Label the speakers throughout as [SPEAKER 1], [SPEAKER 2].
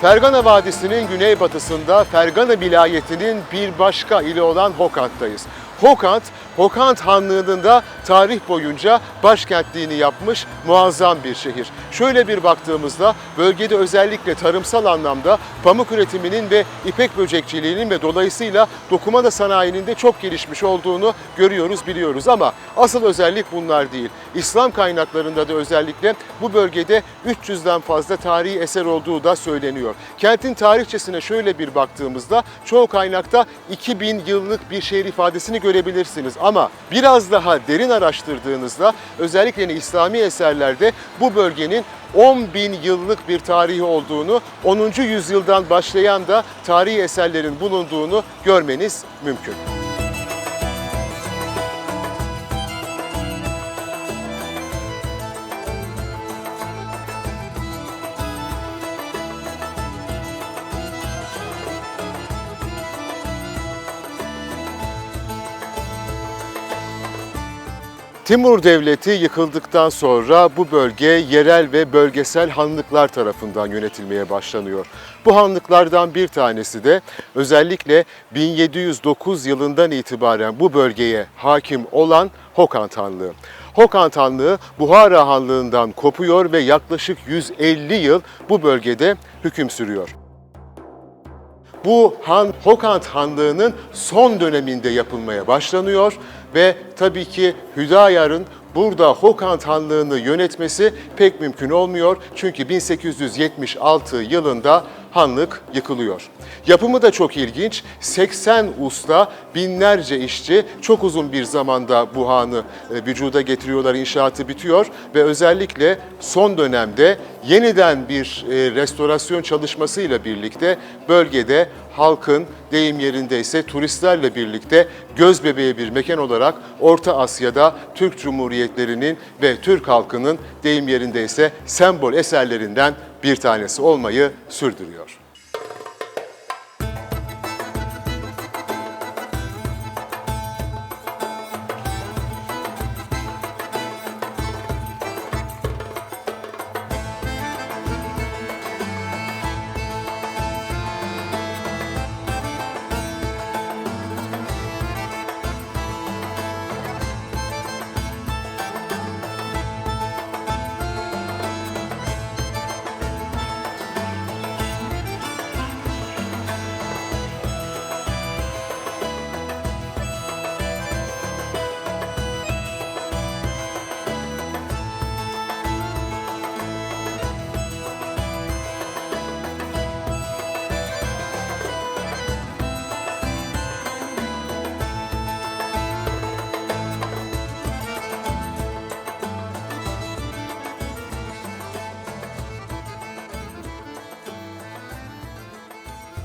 [SPEAKER 1] Fergana Vadisi'nin güneybatısında Fergana vilayetinin bir başka ili olan Hokant'tayız. Hokant, Hokant Hanlığı'nın da tarih boyunca başkentliğini yapmış muazzam bir şehir. Şöyle bir baktığımızda bölgede özellikle tarımsal anlamda pamuk üretiminin ve ipek böcekçiliğinin ve dolayısıyla dokumada sanayinin de çok gelişmiş olduğunu görüyoruz, biliyoruz ama asıl özellik bunlar değil. İslam kaynaklarında da özellikle bu bölgede 300'den fazla tarihi eser olduğu da söyleniyor. Kentin tarihçesine şöyle bir baktığımızda çoğu kaynakta 2000 yıllık bir şehir ifadesini görebilirsiniz ama biraz daha derin araştırdığınızda özellikle İslami eserlerde bu bölgenin 10 bin yıllık bir tarihi olduğunu, 10. yüzyıldan başlayan da tarihi eserlerin bulunduğunu görmeniz mümkün. Timur Devleti yıkıldıktan sonra bu bölge yerel ve bölgesel hanlıklar tarafından yönetilmeye başlanıyor. Bu hanlıklardan bir tanesi de özellikle 1709 yılından itibaren bu bölgeye hakim olan Hokant Hanlığı. Hokant Hanlığı Buhara Hanlığı'ndan kopuyor ve yaklaşık 150 yıl bu bölgede hüküm sürüyor. Bu Han Hokant Hanlığı'nın son döneminde yapılmaya başlanıyor ve tabii ki Hüdayar'ın burada Hokant Hanlığı'nı yönetmesi pek mümkün olmuyor. Çünkü 1876 yılında hanlık yıkılıyor. Yapımı da çok ilginç. 80 usta, binlerce işçi çok uzun bir zamanda bu hanı e, vücuda getiriyorlar, inşaatı bitiyor ve özellikle son dönemde yeniden bir e, restorasyon çalışmasıyla birlikte bölgede halkın deyim yerinde ise turistlerle birlikte göz bebeği bir mekan olarak Orta Asya'da Türk Cumhuriyetlerinin ve Türk halkının deyim yerinde ise sembol eserlerinden bir tanesi olmayı sürdürüyor.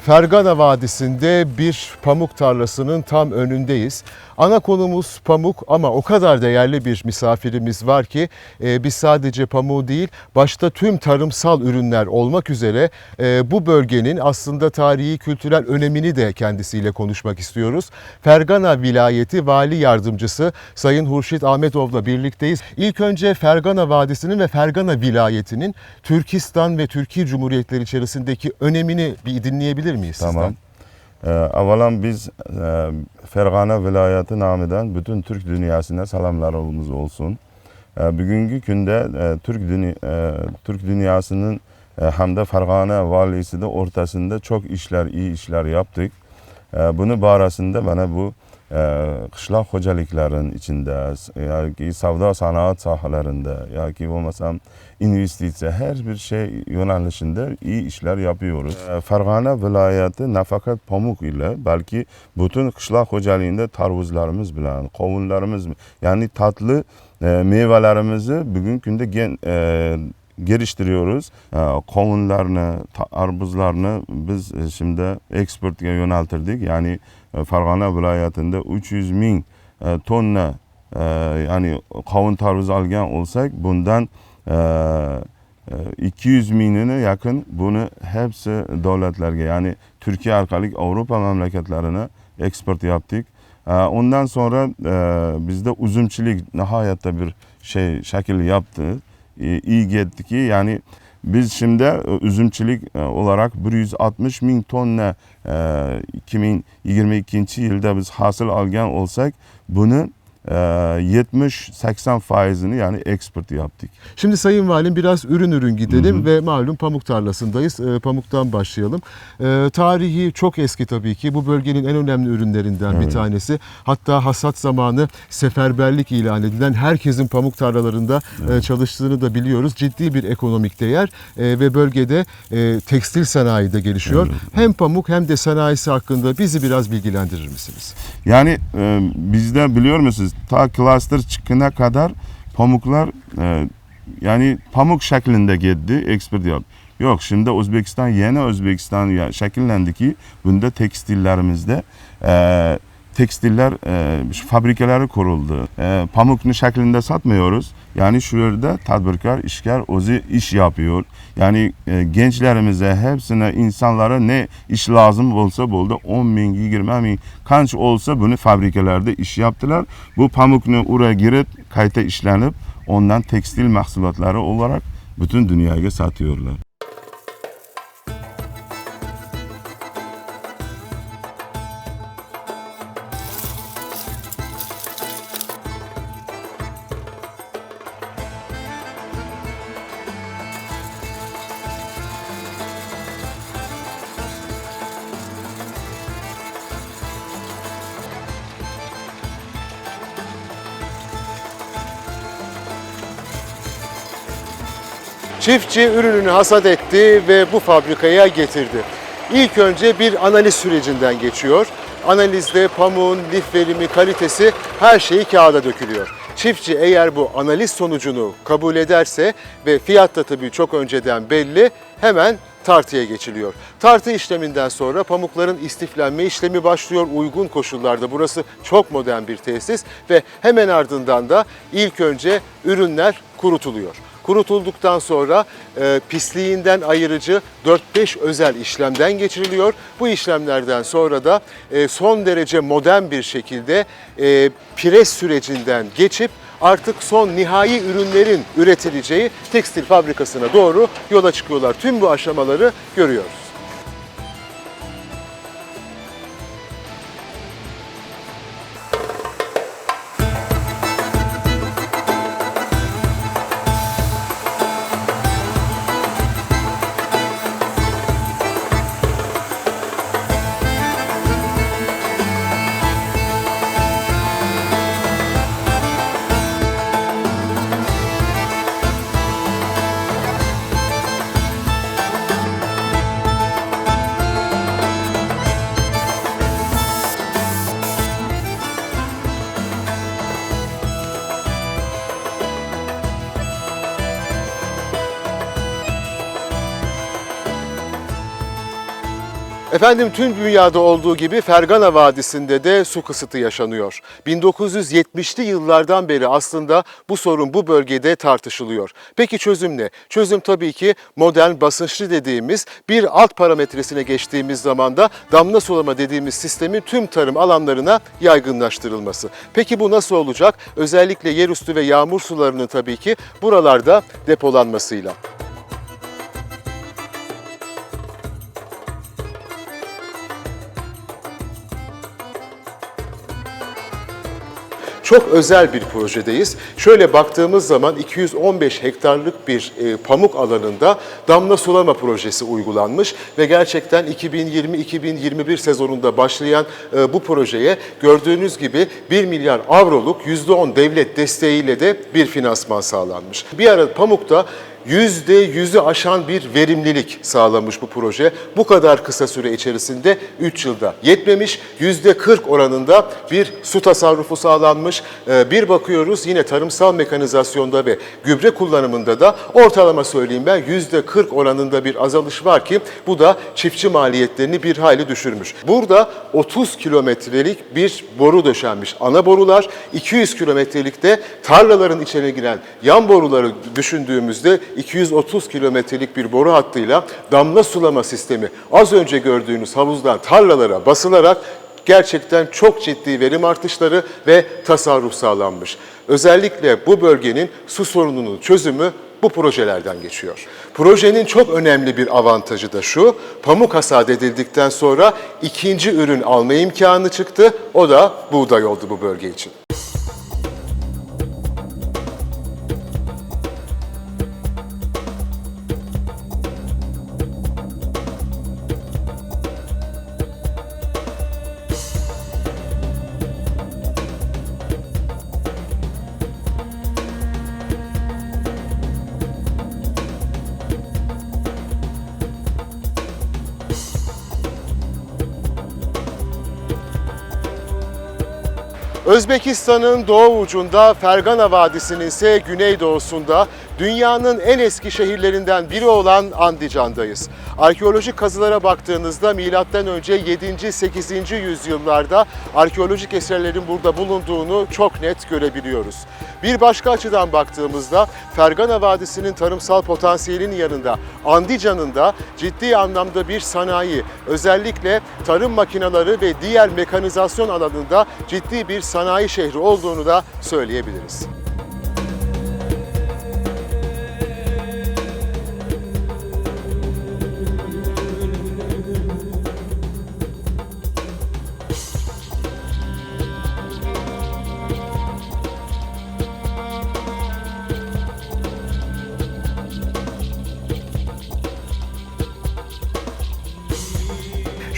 [SPEAKER 1] Fergana Vadisi'nde bir pamuk tarlasının tam önündeyiz. Ana konumuz pamuk ama o kadar değerli bir misafirimiz var ki e, biz sadece pamuğu değil başta tüm tarımsal ürünler olmak üzere e, bu bölgenin aslında tarihi kültürel önemini de kendisiyle konuşmak istiyoruz. Fergana Vilayeti Vali Yardımcısı Sayın Hurşit Ahmetov'la birlikteyiz. İlk önce Fergana Vadisi'nin ve Fergana Vilayeti'nin Türkistan ve Türkiye Cumhuriyetleri içerisindeki önemini bir dinleyebilir miyiz sizden?
[SPEAKER 2] Ee, Avalan biz e, Fergana vilayeti namıdan bütün Türk dünyasına salamlarımız olsun. E, bugünkü günde e, Türk e, Türk dünyasının e, hem de Fergana valisi de ortasında çok işler, iyi işler yaptık. E, bunu barasında bana bu e, kışlak hocalıkların içinde, ya ki savda sanat sahalarında, ya ki olmasam investisiya her bir şey yönelişinde iyi işler yapıyoruz. E, Fergana vilayeti nafakat pamuk ile belki bütün kışlak hocalığında tarvuzlarımız bilen, kavunlarımız yani tatlı e, meyvelerimizi bugün günde gen, e, geliştiriyoruz. E, kavunlarını, ta- arbuzlarını biz e, şimdi eksportga yöneltirdik. Yani e, Fergana vilayetinde 300 bin e, tonna yani kavun tarvuzu algan olsak bundan e, e, 200 binine yakın bunu hepsi devletlerge yani Türkiye arkalık Avrupa memleketlerine eksport yaptık. E, Ondan sonra bizde uzumçilik nihayetle bir şey şekil yaptı. İyi gitti ki yani Biz şimdi e, üzümçilik e, olarak 160 bin tonna e, 2022 yılda biz hasıl algan olsak bunu e, 70-80 faizini yani export yaptık.
[SPEAKER 1] Şimdi Sayın Valim biraz ürün ürün gidelim ve malum pamuk tarlasındayız. Ee, pamuktan başlayalım. Ee, tarihi çok eski tabii ki. Bu bölgenin en önemli ürünlerinden bir
[SPEAKER 2] Evet.
[SPEAKER 1] tanesi. Hatta hasat zamanı seferberlik ilan edilen herkesin pamuk tarlalarında e, çalıştığını da biliyoruz. Ciddi bir ekonomik değer e, ve bölgede e, tekstil sanayi de gelişiyor. Hem pamuk hem de sanayisi hakkında bizi biraz bilgilendirir misiniz?
[SPEAKER 2] Yani e, bizde biliyor musunuz ta cluster çıkana kadar pamuklar e, yani pamuk şeklinde gitti export yap. Yok şimdi Özbekistan yeni Özbekistan ya, şekillendi ki bunda tekstillerimizde e, tekstiller e, fabrikaları kuruldu. E, pamuklu şeklinde satmıyoruz. Yani şurada tadbirkar, işgar ozi iş yapıyor. Yani e, gençlerimize, hepsine, insanlara ne iş lazım olsa oldu 10 bin, 20 bin kaç olsa bunu fabrikalarda iş yaptılar. Bu pamuklu oraya girip kayta işlenip ondan tekstil mahsulatları olarak bütün dünyaya satıyorlar.
[SPEAKER 1] Çiftçi ürününü hasat etti ve bu fabrikaya getirdi. İlk önce bir analiz sürecinden geçiyor. Analizde pamuğun lif verimi, kalitesi her şeyi kağıda dökülüyor. Çiftçi eğer bu analiz sonucunu kabul ederse ve fiyat da tabii çok önceden belli hemen tartıya geçiliyor. Tartı işleminden sonra pamukların istiflenme işlemi başlıyor uygun koşullarda. Burası çok modern bir tesis ve hemen ardından da ilk önce ürünler kurutuluyor. Kurutulduktan sonra e, pisliğinden ayırıcı 4-5 özel işlemden geçiriliyor. Bu işlemlerden sonra da e, son derece modern bir şekilde e, pres sürecinden geçip artık son nihai ürünlerin üretileceği tekstil fabrikasına doğru yola çıkıyorlar. Tüm bu aşamaları görüyoruz. Efendim tüm dünyada olduğu gibi Fergana Vadisi'nde de su kısıtı yaşanıyor. 1970'li yıllardan beri aslında bu sorun bu bölgede tartışılıyor. Peki çözüm ne? Çözüm tabii ki modern basınçlı dediğimiz bir alt parametresine geçtiğimiz zaman da damla sulama dediğimiz sistemin tüm tarım alanlarına yaygınlaştırılması. Peki bu nasıl olacak? Özellikle yerüstü ve yağmur sularının tabii ki buralarda depolanmasıyla. Çok özel bir projedeyiz. Şöyle baktığımız zaman 215 hektarlık bir e, pamuk alanında damla sulama projesi uygulanmış ve gerçekten 2020-2021 sezonunda başlayan e, bu projeye gördüğünüz gibi 1 milyar avroluk %10 devlet desteğiyle de bir finansman sağlanmış. Bir ara pamukta yüzde yüzü aşan bir verimlilik sağlamış bu proje. Bu kadar kısa süre içerisinde 3 yılda yetmemiş. Yüzde 40 oranında bir su tasarrufu sağlanmış. Ee, Bir bakıyoruz yine tarımsal mekanizasyonda ve gübre kullanımında da ortalama söyleyeyim ben yüzde 40 oranında bir azalış var ki bu da çiftçi maliyetlerini bir hayli düşürmüş. Burada 30 kilometrelik bir boru döşenmiş. Ana borular 200 kilometrelikte tarlaların içine giren yan boruları düşündüğümüzde 230 kilometrelik bir boru hattıyla damla sulama sistemi az önce gördüğünüz havuzdan tarlalara basılarak gerçekten çok ciddi verim artışları ve tasarruf sağlanmış. Özellikle bu bölgenin su sorununun çözümü bu projelerden geçiyor. Projenin çok önemli bir avantajı da şu, pamuk hasat edildikten sonra ikinci ürün alma imkanı çıktı. O da buğday oldu bu bölge için. Özbekistan'ın doğu ucunda Fergana Vadisi'nin ise güneydoğusunda dünyanın en eski şehirlerinden biri olan Andijan'dayız. Arkeolojik kazılara baktığınızda önce 7. 8. yüzyıllarda arkeolojik eserlerin burada bulunduğunu çok net görebiliyoruz. Bir başka açıdan baktığımızda Fergana Vadisi'nin tarımsal potansiyelinin yanında Andijan'ın da ciddi anlamda bir sanayi, özellikle tarım makineleri ve diğer mekanizasyon alanında ciddi bir sanayi şehri olduğunu da söyleyebiliriz.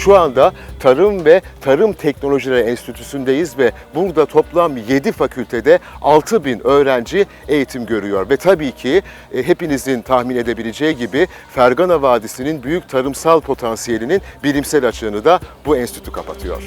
[SPEAKER 1] Şu anda Tarım ve Tarım Teknolojileri Enstitüsü'ndeyiz ve burada toplam 7 fakültede 6 bin öğrenci eğitim görüyor. Ve tabii ki e, hepinizin tahmin edebileceği gibi Fergana Vadisi'nin büyük tarımsal potansiyelinin bilimsel açığını da bu enstitü kapatıyor.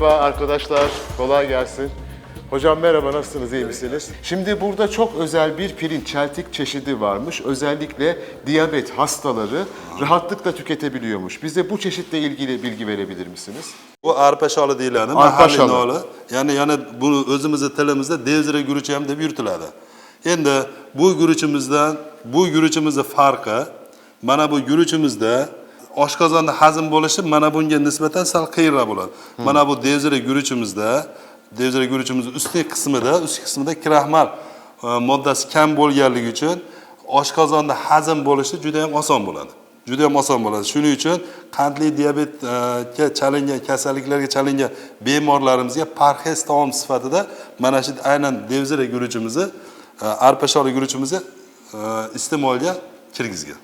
[SPEAKER 1] Merhaba arkadaşlar, kolay gelsin. Hocam merhaba, nasılsınız, iyi misiniz? Şimdi burada çok özel bir pirinç, çeltik çeşidi varmış. Özellikle diyabet hastaları rahatlıkla tüketebiliyormuş. Bize bu çeşitle ilgili bilgi verebilir misiniz?
[SPEAKER 3] Bu arpa sholi deyiladi,
[SPEAKER 1] Arpa
[SPEAKER 3] mahalliy
[SPEAKER 1] sholi.
[SPEAKER 3] noli. Ya'ni yana buni o'zimizni tilimizda devzira guruchi ham deb yuritiladi. Endi bu guruchimizdan bu guruchimizni farqi mana bu guruchimizda oshqozonda hazm bo'lishi mana bunga nisbatan sal qiyinroq bo'ladi. Mana bu devzira guruchimizda devzira guruchimizni ustki qismida, ustki qismida kraxmal e, moddasi kam bo'lganligi uchun oshqozonda hazm bo'lishi juda ham oson bo'ladi. juda ham oson bo'ladi shuning uchun qandli diabetga chalingan kasalliklarga chalingan bemorlarimizga parhez taom sifatida mana shu aynan devzira guruchimizni e, arpa sholi guruchimizni e, iste'molga kirgizgan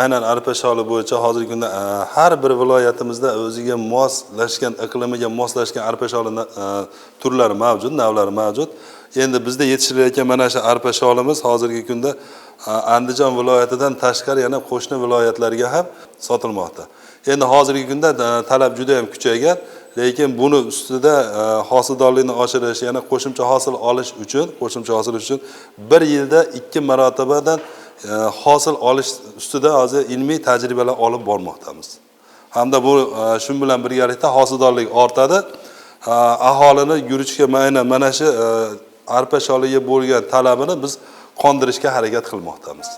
[SPEAKER 3] aynan arpa sholi bo'yicha hozirgi kunda e, har bir viloyatimizda o'ziga moslashgan iqlimiga moslashgan arpa sholi e, turlari mavjud navlari mavjud. Endi bizda yetishtirilayotgan mana shu arpa sholimiz hozirgi kunda e, andijon viloyatidan tashqari yana qo'shni viloyatlarga ham sotilmoqda. Endi hozirgi kunda talab juda ham kuchaygan lekin buni ustida hosildorlikni oshirish yana qo'shimcha hosil olish uchun qo'shimcha hosil uchun bir yilda ikki marotabadan hosil olish ustida hozir ilmiy tajribalar olib bormoqdamiz. Hamda bu e, shu bilan birgalikda hosildorlik ortadi. Aholini yurishga aynan mana shu e, arpa sholiga bo'lgan talabini biz qondirishga harakat qilmoqdamiz.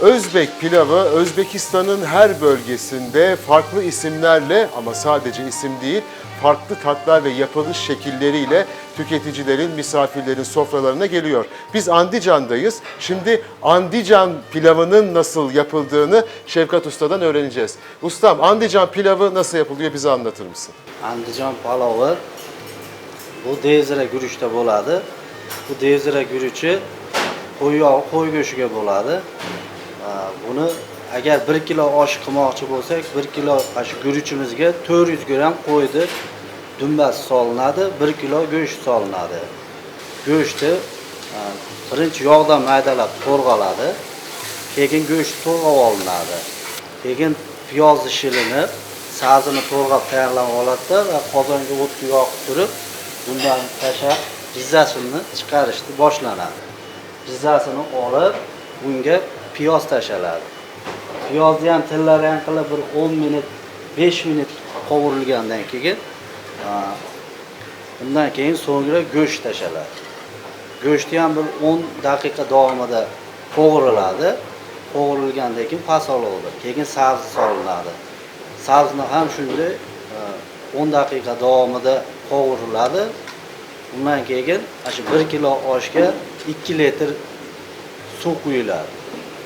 [SPEAKER 1] Özbek pilavı Özbekistan'ın her bölgesinde farklı isimlerle ama sadece isim değil, farklı tatlar ve yapılış şekilleriyle tüketicilerin, misafirlerin sofralarına geliyor. Biz Andijan'dayız. Şimdi Andijan pilavının nasıl yapıldığını Şevkat Usta'dan öğreneceğiz. Ustam, Andijan pilavı nasıl yapılıyor bize anlatır mısın?
[SPEAKER 4] andijon palovi bu devzira guruchda bo'ladi bu devzira guruchi qo'y qo'y go'shtiga bo'ladi buni agar bir kilo osh qilmoqchi bo'lsak bir kilo mana shu guruchimizga to'rt yuz gramm qo'yni dumbasi solinadi bir kilo go'sht solinadi. Go'shtni birinchi e, yog'dan maydalab to'rg'aladi keyin go'sht to'rg'ab olinadi. Keyin piyozni shilinib sabzini to'rg'ab tayyorlanib oladida va qozonga o'tni yoqib turib bundan tashlab jizzasini chiqarishni boshlanadi. Jizzasini olib bunga piyoz tashlanadi piyozni ham tillari qilib bir 10 minut 5 minut qovurilgandan keyin undan keyin so'ngra go'sht tashlanadi go'shtni ham bir 10 daqiqa davomida qovuriladi. Qovurilgandan keyin past olovda keyin sabzi solinadi. Sabzini ham shunday 10 daqiqa davomida qovuriladi. Undan keyin ana shu 1 kilo oshga 2 litr suv quyiladi.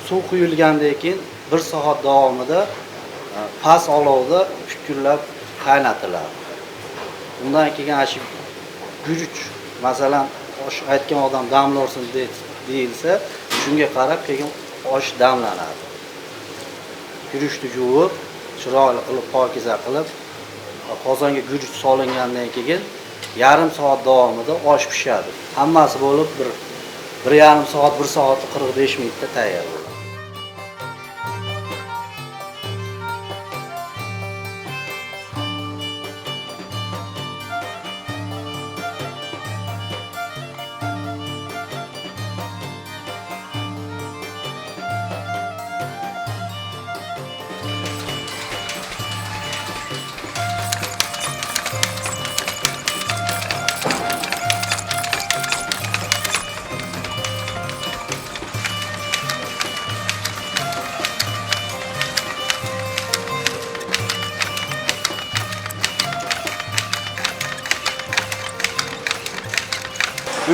[SPEAKER 4] Suv quyilgandan keyin 1 soat davomida e, past olovda pikurlab qaynatiladi undan keyin ana shu guruch masalan osh aytgan odam damlorsin deyilsa shunga qarab keyin osh damlanadi. Guruchni yuvib chiroyli qilib pokiza qilib qozonga guruch solingandan keyin yarim soat davomida osh pishadi. Hammasi bo'lib bir bir yarim soat bir soat qirq besh minutda tayyor bo'ladi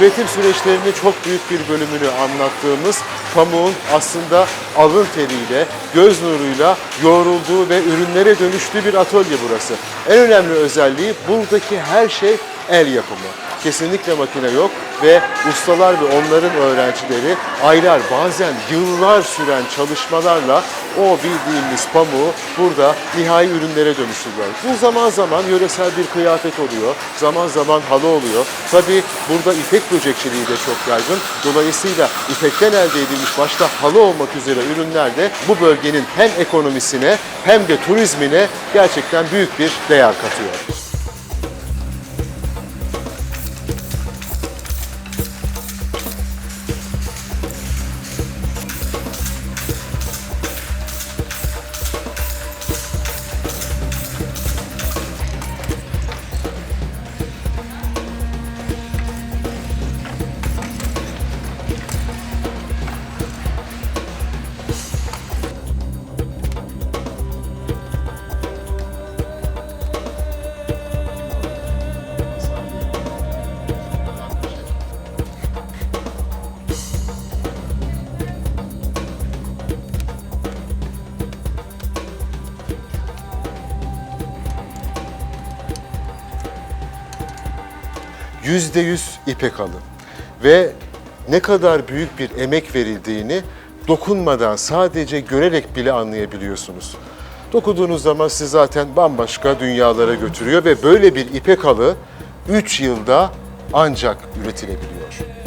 [SPEAKER 1] Üretim süreçlerinin çok büyük bir bölümünü anlattığımız pamuğun aslında alın teriyle, göz nuruyla yoğrulduğu ve ürünlere dönüştüğü bir atölye burası. En önemli özelliği buradaki her şey el yapımı. Kesinlikle makine yok ve ustalar ve onların öğrencileri aylar bazen yıllar süren çalışmalarla o bildiğimiz pamuğu burada nihai ürünlere dönüştürüyorlar. Bu zaman zaman yöresel bir kıyafet oluyor, zaman zaman halı oluyor. Tabii burada ipek böcekçiliği de çok yaygın. Dolayısıyla ipekten elde edilmiş başta halı olmak üzere ürünler de bu bölgenin hem ekonomisine hem de turizmine gerçekten büyük bir değer katıyor. Yüzde yüz ipek halı ve ne kadar büyük bir emek verildiğini dokunmadan sadece görerek bile anlayabiliyorsunuz. Dokunduğunuz zaman sizi zaten bambaşka dünyalara götürüyor ve böyle bir ipek halı 3 yılda ancak üretilebiliyor.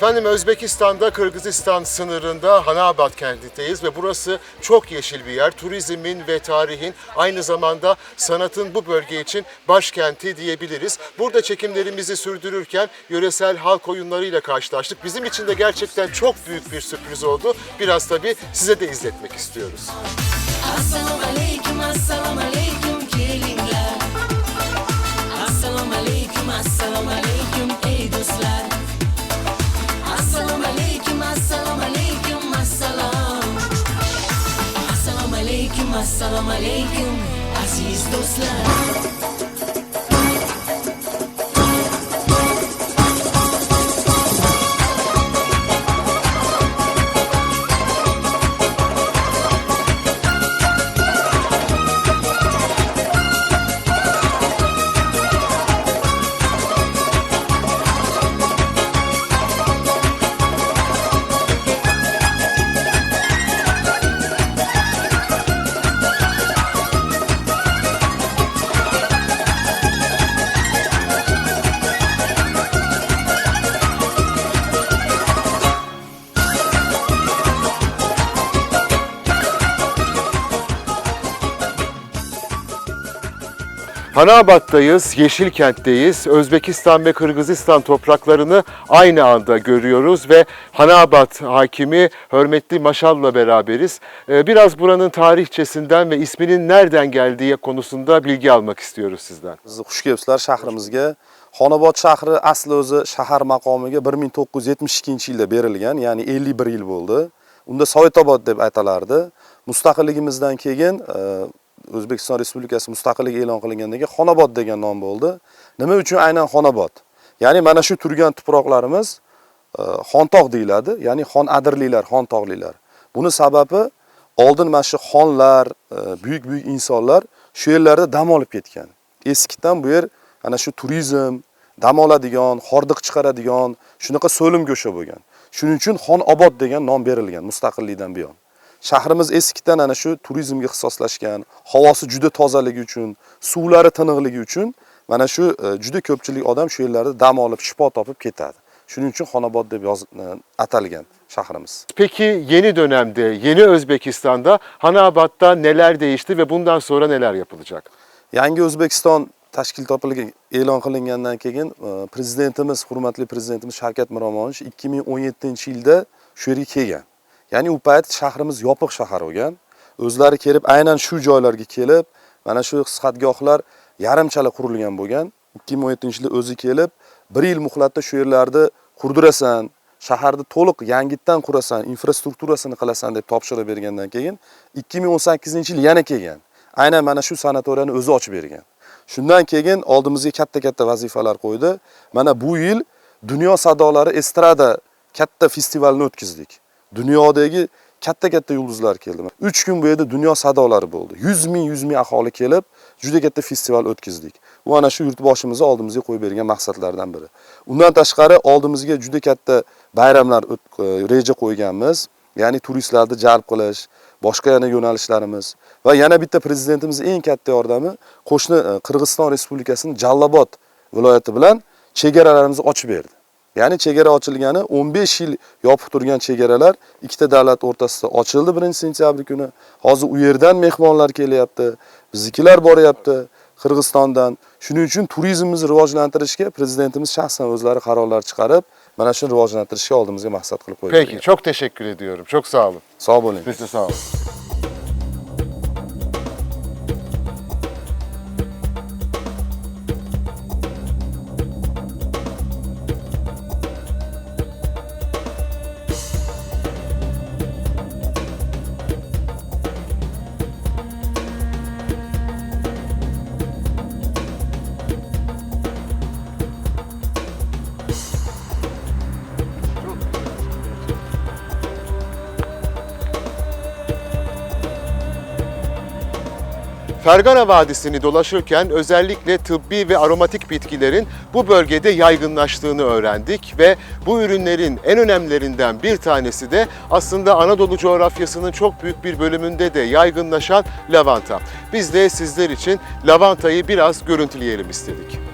[SPEAKER 1] Efendim Özbekistan'da Kırgızistan sınırında Hanabat kentindeyiz ve burası çok yeşil bir yer. Turizmin ve tarihin aynı zamanda sanatın bu bölge için başkenti diyebiliriz. Burada çekimlerimizi sürdürürken yöresel halk oyunlarıyla karşılaştık. Bizim için de gerçekten çok büyük bir sürpriz oldu. Biraz tabii size de izletmek istiyoruz.
[SPEAKER 5] Assalamu alaikum, assalamu alaikum assalamu alaikum aziz dostlar.
[SPEAKER 1] Hanabat'tayız, Yeşilkent'teyiz. Özbekistan ve Kırgızistan topraklarını aynı anda görüyoruz ve Hanabat hakimi Hürmetli Maşal'la beraberiz. Ee, Biraz buranın tarihçesinden ve isminin nereden geldiği konusunda bilgi almak istiyoruz sizden.
[SPEAKER 6] Sizni xush kelibsizlar shahrimizga. Xonobod shahri asli o'zi shahar maqomiga 1972-yilda berilgan, ya'ni 51 yil bo'ldi. Unda Sovetobod deb aytilardi. Mustaqilligimizdan keyin e, O'zbekiston Respublikasi mustaqilligi e'lon qilingandan keyin Xonobod degan nom bo'ldi. Nima uchun aynan Xonobod? Ya'ni mana shu turgan tuproqlarimiz e, deyiladi, ya'ni xon adirliklar, xon tog'liklar. Buni sababi oldin mana shu xonlar, e, buyuk buyuk insonlar shu yerlarda dam olib ketgan. Eskidan bu yer ana shu turizm, dam oladigan, hordiq chiqaradigan, shunaqa so'lim go'sha bo'lgan. Shuning uchun Xonobod degan nom berilgan mustaqillikdan buyon. Shahrimiz eskidan ana shu turizmga ixtisoslashgan, havosi juda tozaligi uchun, suvlari tiniqligi uchun mana shu e, juda ko'pchilik odam shu yerlarda dam olib, shifo topib ketadi. Shuning uchun Xonobod deb e, atalgan shahrimiz.
[SPEAKER 1] Peki yeni dönemde, yeni Özbekistan'da Hanabat'ta neler değişti ve bundan sonra neler yapılacak?
[SPEAKER 6] Yangi O'zbekiston tashkil topilgan e'lon qilingandan keyin e, prezidentimiz, hurmatli prezidentimiz Shavkat Miromonovich 2017-yilda shu yerga kelgan. Ya'ni u payt shahrimiz yopiq shahar bo'lgan. O'zlari kelib aynan shu joylarga kelib, mana shu sihatgohlar yarimchala qurilgan bo'lgan. 2017-yilda o'zi kelib, 1 yil muhlatda shu yerlarni qurdirasan, shaharni to'liq yangitdan qurasan, infrastrukturasini qilasan deb topshiriq bergandan keyin 2018-yil yana kelgan. Aynan mana shu sanatoriyani o'zi ochib bergan. Shundan keyin oldimizga katta-katta vazifalar qo'ydi. Mana bu yil Dunyo sadolari estrada katta festivalni o'tkazdik. Dunyodagi katta-katta yulduzlar keldi. 3 kun bu yerda dunyo sadolari bo'ldi. 100 ming, 100 ming aholi kelib, juda katta festival o'tkazdik. Bu ana shu yurtboshimizni oldimizga qo'yib bergan maqsadlardan biri. Undan tashqari oldimizga juda katta bayramlar e, reja qo'yganmiz. Ya'ni turistlarni jalb qilish, boshqa yana yo'nalishlarimiz va yana bitta prezidentimiz eng katta yordami qo'shni e, Qirg'iziston Respublikasining Jallobod viloyati bilan chegaralarimizni ochib berdi. Ya'ni chegara ochilgani 15 yil yopiq turgan chegaralar ikkita davlat o'rtasida ochildi 1-sentyabr kuni. Hozir u yerdan mehmonlar kelyapti, biznikilar boryapti Qirg'izistondan. Shuning uchun turizmimizni rivojlantirishga prezidentimiz shaxsan o'zlari qarorlar chiqarib, mana shuni rivojlantirishga oldimizga maqsad qilib qo'ydi.
[SPEAKER 1] Peki, çok teşekkür ediyorum. Çok sağ olun.
[SPEAKER 6] Sog' bo'ling.
[SPEAKER 1] Siz de sağ olun. Fergana Vadisi'ni dolaşırken özellikle tıbbi ve aromatik bitkilerin bu bölgede yaygınlaştığını öğrendik ve bu ürünlerin en önemlilerinden bir tanesi de aslında Anadolu coğrafyasının çok büyük bir bölümünde de yaygınlaşan lavanta. Biz de sizler için lavantayı biraz görüntüleyelim istedik.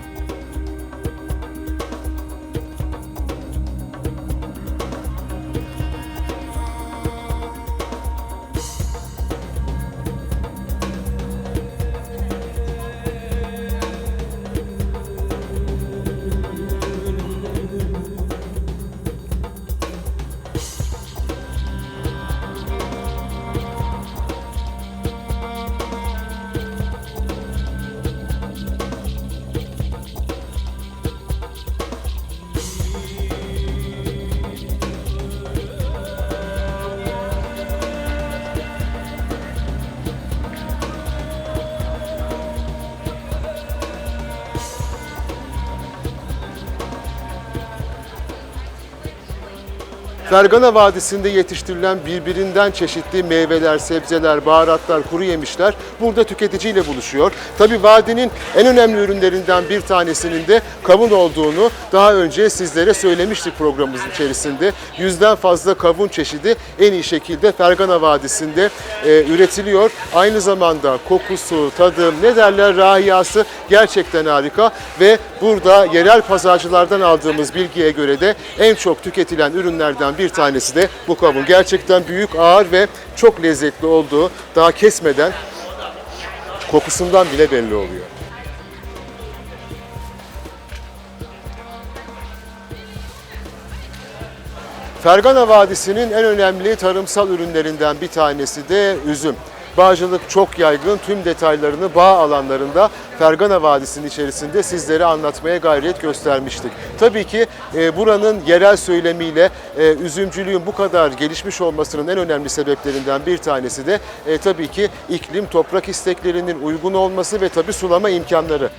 [SPEAKER 1] Fergana Vadisi'nde yetiştirilen birbirinden çeşitli meyveler, sebzeler, baharatlar, kuru yemişler burada tüketiciyle buluşuyor. Tabii vadinin en önemli ürünlerinden bir tanesinin de kavun olduğunu daha önce sizlere söylemiştik programımız içerisinde. Yüzden fazla kavun çeşidi en iyi şekilde Fergana Vadisi'nde e, üretiliyor. Aynı zamanda kokusu, tadı, ne derler rahiyası gerçekten harika ve burada yerel pazarcılardan aldığımız bilgiye göre de en çok tüketilen ürünlerden bir tanesi de bu kavun. Gerçekten büyük, ağır ve çok lezzetli olduğu daha kesmeden kokusundan bile belli oluyor. Fergana Vadisi'nin en önemli tarımsal ürünlerinden bir tanesi de üzüm. Bağcılık çok yaygın. Tüm detaylarını bağ alanlarında Fergana Vadisi'nin içerisinde sizlere anlatmaya gayret göstermiştik. Tabii ki e, buranın yerel söylemiyle e, üzümcülüğün bu kadar gelişmiş olmasının en önemli sebeplerinden bir tanesi de e, tabii ki iklim, toprak isteklerinin uygun olması ve tabii sulama imkanları.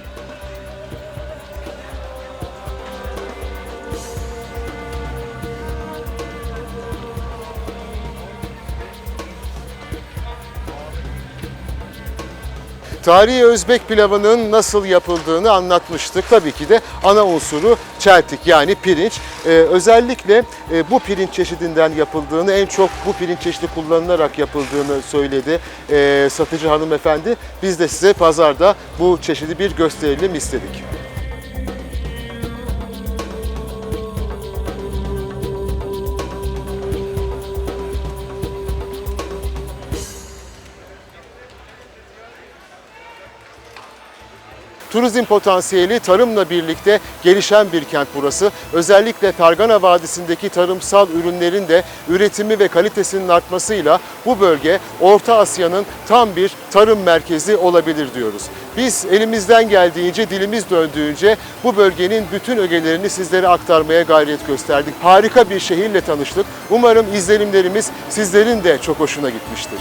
[SPEAKER 1] Tarihi Özbek pilavının nasıl yapıldığını anlatmıştık. Tabii ki de ana unsuru çeltik yani pirinç. Ee, özellikle e, bu pirinç çeşidinden yapıldığını, en çok bu pirinç çeşidi kullanılarak yapıldığını söyledi e, satıcı hanımefendi. Biz de size pazarda bu çeşidi bir gösterelim istedik. Turizm potansiyeli tarımla birlikte gelişen bir kent burası. Özellikle Fergana Vadisi'ndeki tarımsal ürünlerin de üretimi ve kalitesinin artmasıyla bu bölge Orta Asya'nın tam bir tarım merkezi olabilir diyoruz. Biz elimizden geldiğince, dilimiz döndüğünce bu bölgenin bütün ögelerini sizlere aktarmaya gayret gösterdik. Harika bir şehirle tanıştık. Umarım izlenimlerimiz sizlerin de çok hoşuna gitmiştir.